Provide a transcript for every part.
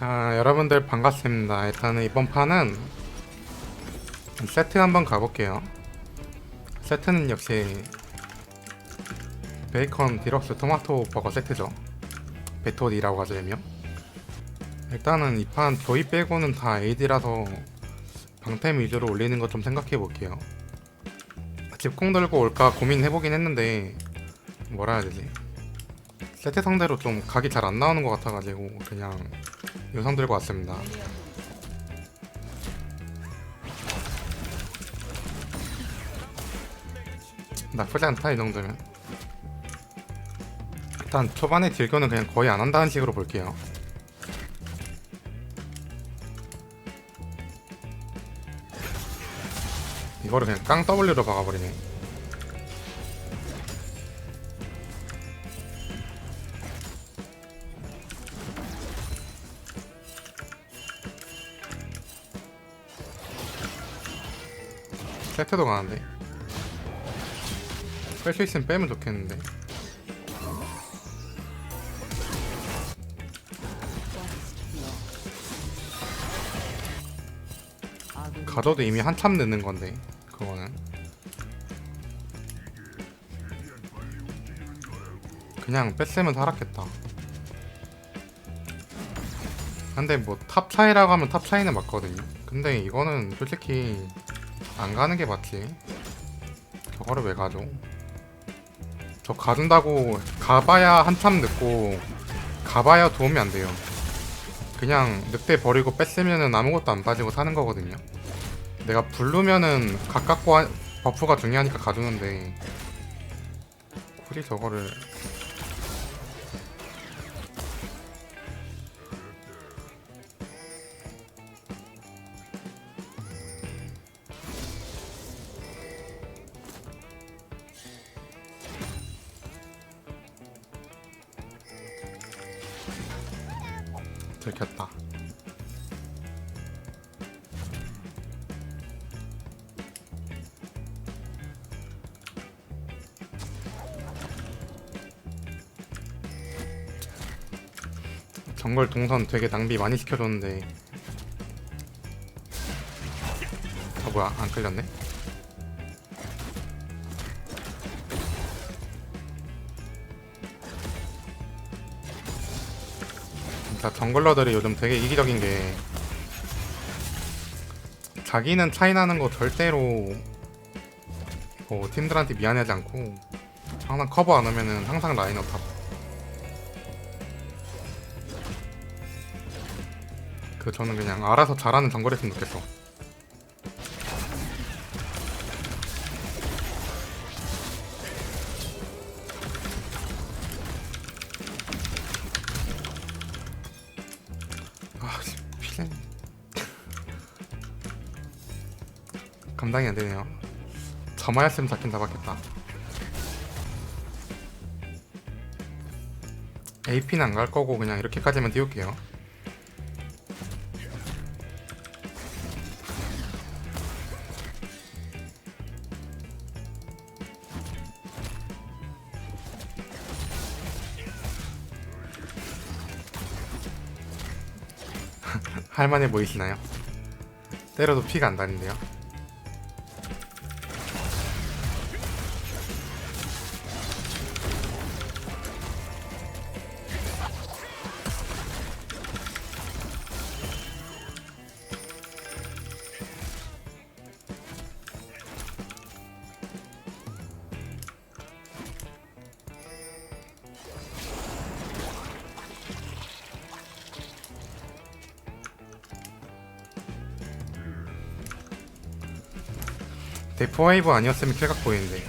자 여러분들 반갑습니다. 일단은 이번 판은 세트 한번 가볼게요. 세트는 역시 베이컨 디럭스 토마토 버거 세트죠. 베토디라고 하죠 일명. 일단은 이 판 조이 빼고는 다 AD라서 방템 위주로 올리는 것 좀 생각해 볼게요. 집콩 들고 올까 고민해보긴 했는데 뭐라 해야 되지? 세트 상대로 좀 각이 잘 안 나오는 것 같아가지고 그냥 요상 들고 왔습니다. 나쁘지 않다 이 정도면. 일단 초반에 딜교는 그냥 거의 안 한다는 식으로 볼게요. 이거를 그냥 깡 W로 박아버리네. 세트도 가는데 뺄 수 있으면 빼면 좋겠는데. 가져도 이미 한참 늦는 건데 그거는. 그냥 뺐으면 살았겠다. 근데 뭐 탑 차이라고 하면 탑 차이는 맞거든요. 근데 이거는 솔직히 안 가는 게 맞지. 저거를 왜 가죠? 저 가준다고 가봐야 한참 늦고 가봐야 도움이 안 돼요. 그냥 늑대 버리고 뺐으면은 아무것도 안 빠지고 사는 거거든요. 내가 부르면은 가깝고 하- 버프가 중요하니까 가주는데 굳이 저거를 정글 동선 되게 낭비 많이 시켜줬는데. 아 뭐야. 안 끌렸네? 진짜 정글러들이 요즘 되게 이기적인 게 자기는 차이 나는 거 절대로 뭐 팀들한테 미안해하지 않고 항상 커버 안 하면은 항상 라인업 하 그 저는 그냥 알아서 잘하는 정글 했으면 좋겠어 아, 씨, 필름 감당이 안 되네요. 저마였으면 잡긴 잡았겠다. AP는 안 갈 거고 그냥 이렇게까지만 띄울게요. 할만해 보이시나요? 때려도 피가 안 다닌데요. 데프 와이브 아니었으면 킬각 보이는데.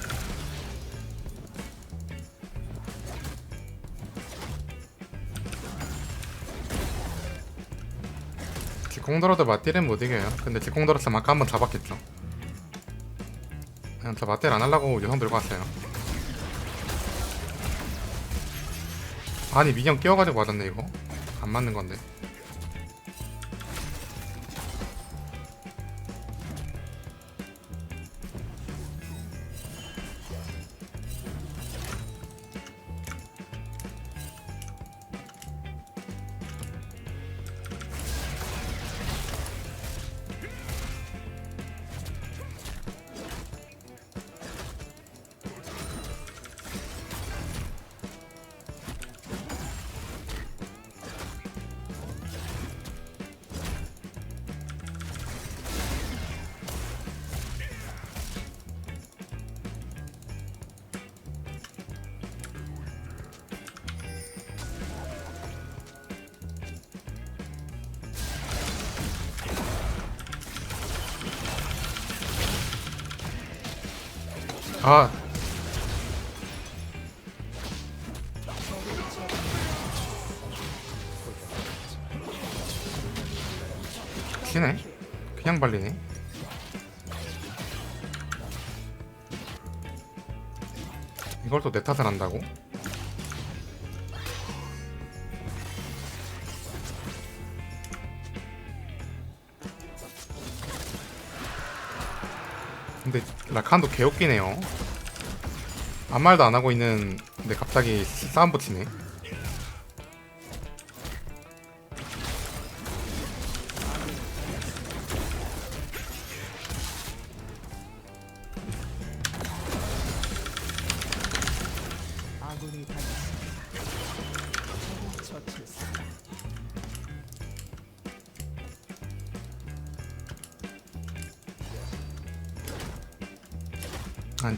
지콩더러도 맞딜은 못 이겨요. 근데 지콩더러스 아까 한번 잡았겠죠. 그냥 저 맞딜 안 하려고 유성 들고 왔어요. 아니 미니언 끼워가지고 맞았네 이거. 안 맞는 건데. 아. 치네? 그냥 발리네. 이걸 또 내 탓을 한다고? 라칸도 개웃기네요. 아무 말도 안 하고 있는데 갑자기 싸움 붙이네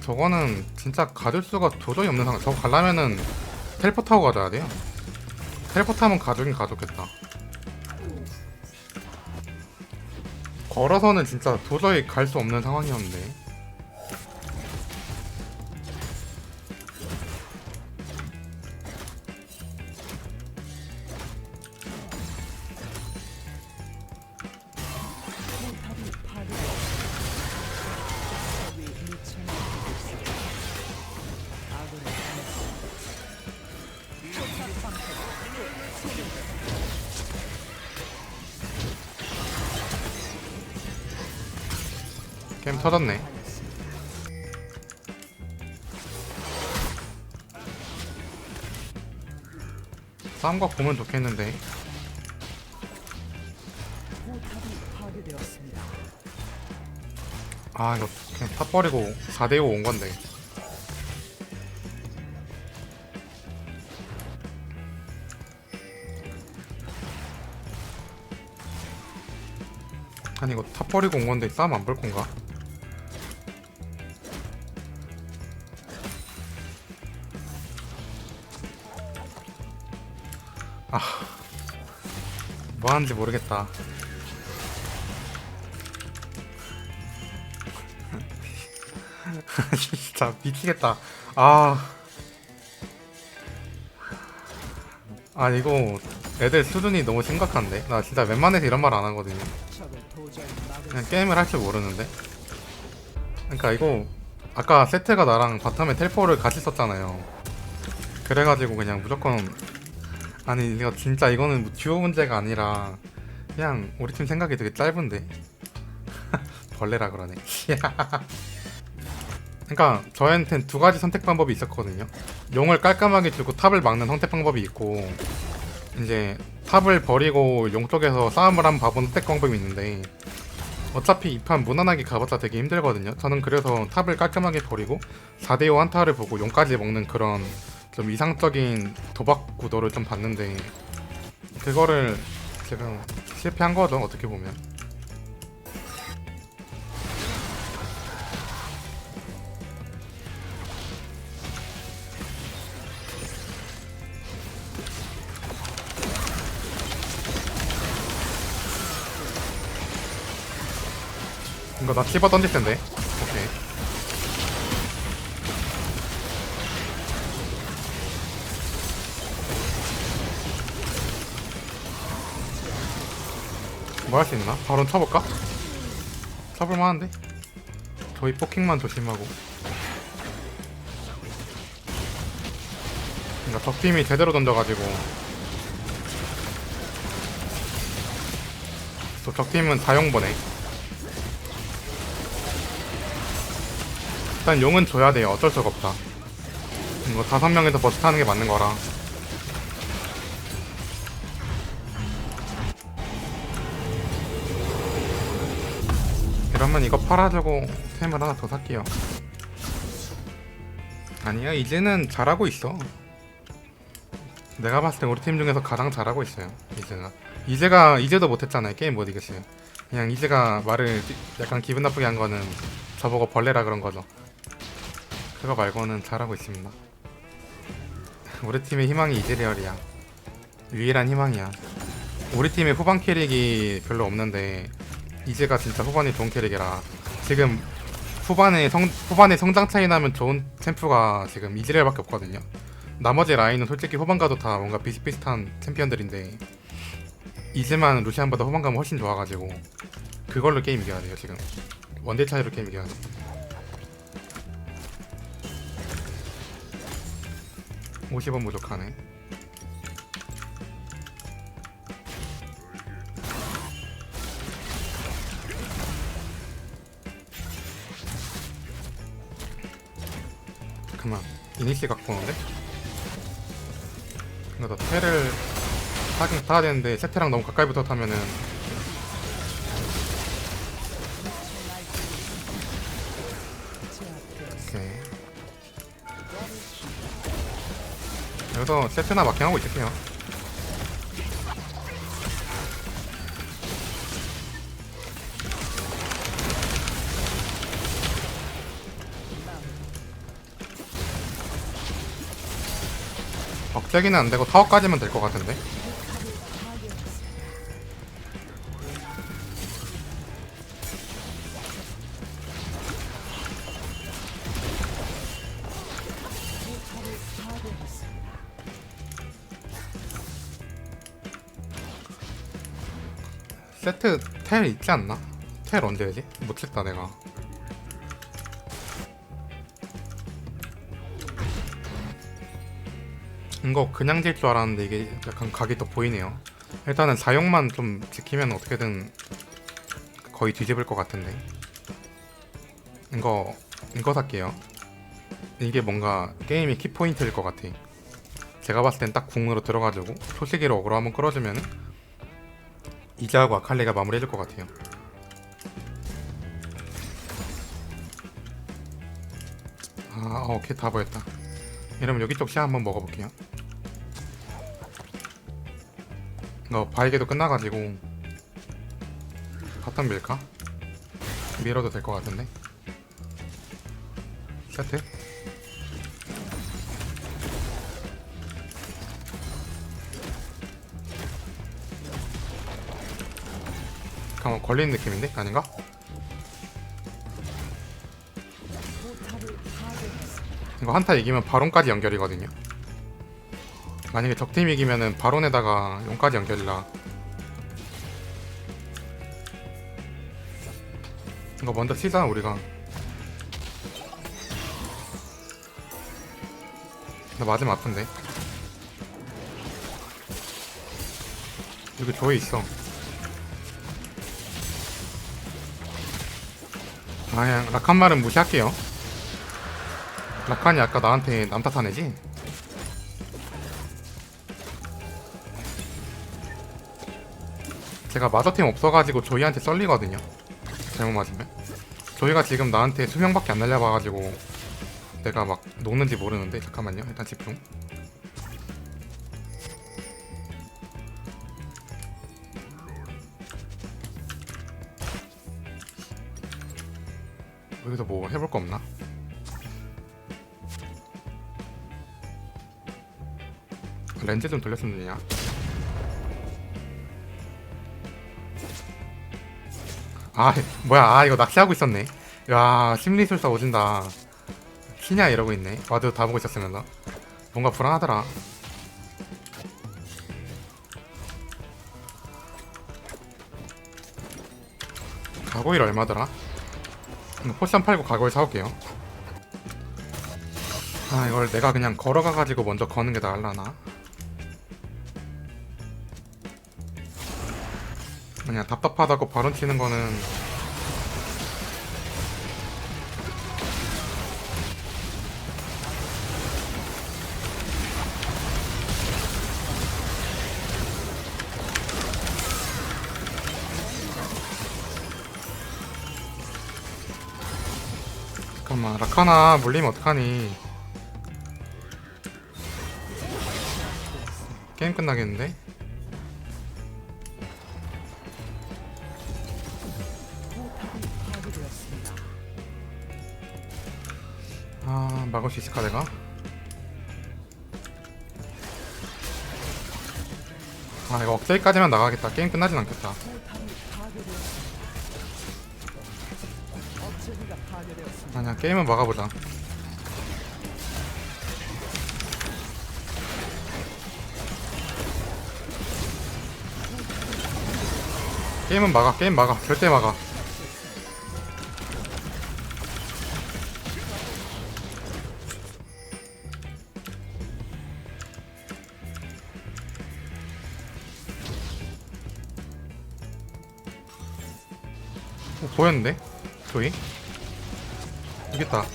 저거는 진짜 가질 수가 도저히 없는 상황. 저거 가려면은 텔포 타고 가져야 돼요. 텔포 타면 가져긴 가져겠다. 걸어서는 진짜 도저히 갈 수 없는 상황이었는데 터졌네. 싸움각 보면 좋겠는데. 아 이거 그냥 탑 버리고 4대5 온 건데 아니 이거 탑 버리고 온 건데 싸움 안 볼 건가? 뭐 하는지 모르겠다. 진짜 미치겠다. 아. 아 이거 애들 수준이 너무 심각한데? 나 진짜 웬만해서 이런 말 안 하거든요. 그냥 게임을 할 줄 모르는데. 그러니까 이거 아까 세트가 나랑 바텀에 텔포를 같이 썼잖아요. 그래가지고 그냥 무조건 아니 이거 진짜 이거는 뭐 듀오 문제가 아니라 그냥 우리 팀 생각이 되게 짧은데 벌레라 그러네. 그러니까 저한텐 두 가지 선택 방법이 있었거든요. 용을 깔끔하게 주고 탑을 막는 선택 방법이 있고 이제 탑을 버리고 용 쪽에서 싸움을 한번 봐보는 선택 방법이 있는데 어차피 이 판 무난하게 가봤자 되게 힘들거든요. 저는 그래서 탑을 깔끔하게 버리고 4대5 한타를 보고 용까지 먹는 그런 좀 이상적인 도박 구도를 좀 봤는데 그거를 제가 실패한 거죠 어떻게 보면. 이거 나 씹어 던질 텐데 뭐할수 있나? 바로 쳐볼까? 쳐볼만 한데? 저희 포킹만 조심하고 그러니까 적팀이 제대로 던져가지고 또 적팀은 다용 보네 일단 용은 줘야 돼요 어쩔 수가 없다 이거 다섯 명에서 버스 타는 게 맞는 거라 이러면 이거 팔아주고 템을 하나 더 살게요. 아니야 이제는 잘하고 있어. 내가 봤을 때 우리 팀 중에서 가장 잘하고 있어요. 이제가 이제가 이제도 못했잖아요. 게임 못 이겼어요. 그냥 이제가 말을 기- 약간 기분 나쁘게 한 거는 저보고 벌레라 그런 거죠. 그거 말고는 잘하고 있습니다. 우리 팀의 희망이 이즈리얼이야. 유일한 희망이야. 우리 팀의 후반 캐릭이 별로 없는데 이제가 진짜 후반이 좋은 캐릭이라 지금 후반에 성 후반에 성장 차이 나면 좋은 챔프가 지금 이즈리얼밖에 없거든요. 나머지 라인은 솔직히 후반 가도 다 뭔가 비슷비슷한 챔피언들인데 이즈만 루시안보다 후반 가면 훨씬 좋아가지고 그걸로 게임 이겨야 돼요 지금 원딜 차이로 게임 이겨야 돼. (50원) 부족하네 잠깐만. 이니시 갖고 오는데? 근데 나 테를 타긴 타야 되는데 세테랑 너무 가까이 붙어 타면은 여기서 세트나 마킹하고 있을게요 억제기는 안 되고 타워까지만 될것 같은데 세트 텔 있지 않나? 텔 언제 되지? 못 쳤다 내가 이거 그냥 질줄 알았는데 이게 약간 각이 또 보이네요. 일단은 사용만 좀 지키면 어떻게든 거의 뒤집을 것 같은데. 이거 이거 살게요. 이게 뭔가 게임의 키포인트일 것 같아. 제가 봤을 땐 딱 궁으로 들어가지고 초시기로 어그로 한번 끌어주면 이자하고 아칼리가 마무리해줄 것 같아요. 아 어, 오케이. 다 보였다. 이러면 여기 쪽 시야 한번 먹어볼게요 이거 바이게도 끝나가지고 바탕 밀까? 밀어도 될 것 같은데 세트 잠깐만 걸리는 느낌인데? 아닌가? 이거 한타 이기면 바론까지 연결이거든요 만약에 적팀 이기면은 바론에다가 용까지 연결이라. 이거 먼저 치자 우리가. 나 맞으면 아픈데. 여기 조이 있어. 아 그냥 라칸 말은 무시할게요. 라칸이 아까 나한테 남 탓하네지? 제가 마저팀 없어가지고 조이한테 썰리거든요 잘못 맞으면 조이가 지금 나한테 수명밖에 안 날려봐가지고 내가 막 녹는지 모르는데 잠깐만요 일단 집중 여기서 뭐 해볼 거 없나? 렌즈 좀 돌렸으면 되냐? 아 뭐야 아 이거 낚시하고 있었네. 야 심리술사 오진다. 키냐 이러고 있네. 와드 다 보고 있었으면서. 뭔가 불안하더라. 가고일 얼마더라? 포션 팔고 가고일 사올게요. 아 이걸 내가 그냥 걸어가가지고 먼저 거는 게 나을라나 그냥 답답하다고 바론 치는 거는 잠깐만 라카나 물리면 어떡하니 게임 끝나겠는데? 아 막을 수 있을까 내가? 아 이거 억제기까지만 나가겠다 게임 끝나진 않겠다. 아니야 게임은 막아보자 게임은 막아 게임 막아 절대 막아 어, 보였는데? 저기? 이겼다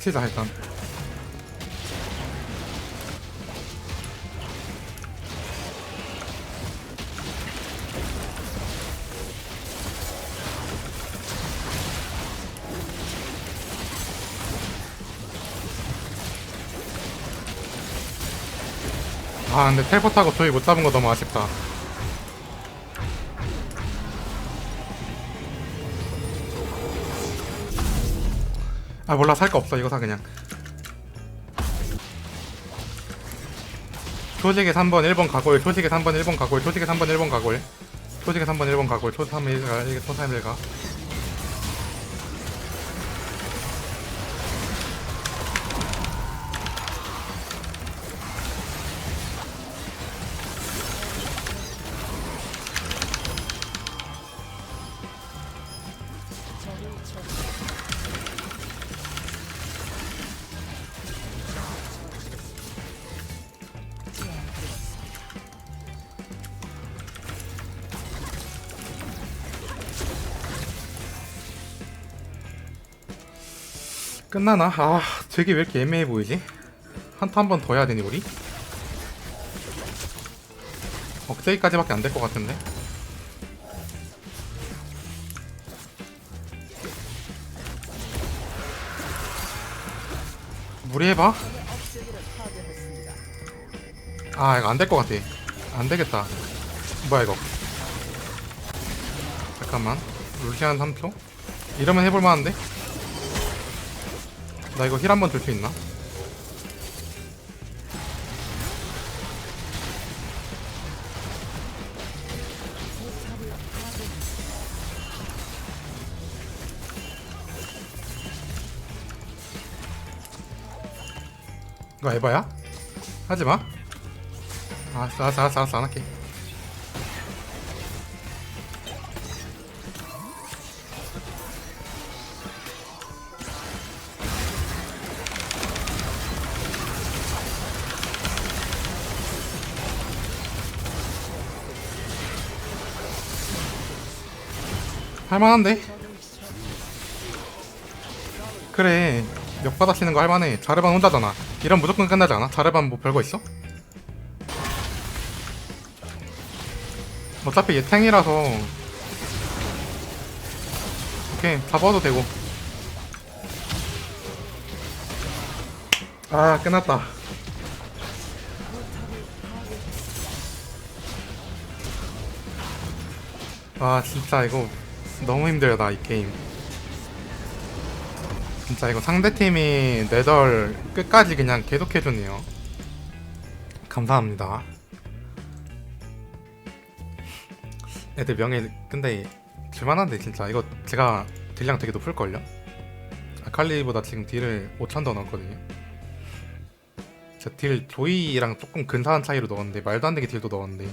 치자 일단 아 근데 텔포타고 저희 못 잡은 거 너무 아쉽다. 아 몰라. 살 거 없어. 이거 사 그냥. 초식에 3번 1번 가골. 초식에 3번 1번 가골. 초식에 3번 1번 가골. 초식에 3번 1번 가골. 초 3, 1가 이게 초 3, 1가 끝나나? 아 되게 왜 이렇게 애매해 보이지? 한타 한 번 더 해야 되니 우리? 억제기까지밖에 안 될 것 같은데? 무리해봐? 아 이거 안 될 것 같아 안 되겠다 뭐야 이거 잠깐만 루시안 3초? 이러면 해볼 만한데? 나 이거 힐 한 번 줄 수 있나? 이거 에바야? 하지마. 알았어 알았어 알았어 알았어. 안 할게. 할만한데? 그래. 몇 바닥 치는 거 할만해. 자르반 혼자잖아 이런 무조건 끝나지 않아? 자르반 뭐 별거 있어? 어차피 얘 탱이라서 오케이 잡아도 되고 아 끝났다 아 진짜 이거 너무 힘들다 이 게임 진짜 이거 상대팀이 내절 끝까지 그냥 계속 해주네요. 감사합니다. 애들 명예 근데 줄만한데 진짜 이거 제가 딜량 되게 높을걸요? 아칼리보다 지금 딜을 5천 더 넣었거든요. 저딜 조이랑 조금 근사한 차이로 넣었는데 말도 안 되게 딜도 넣었는데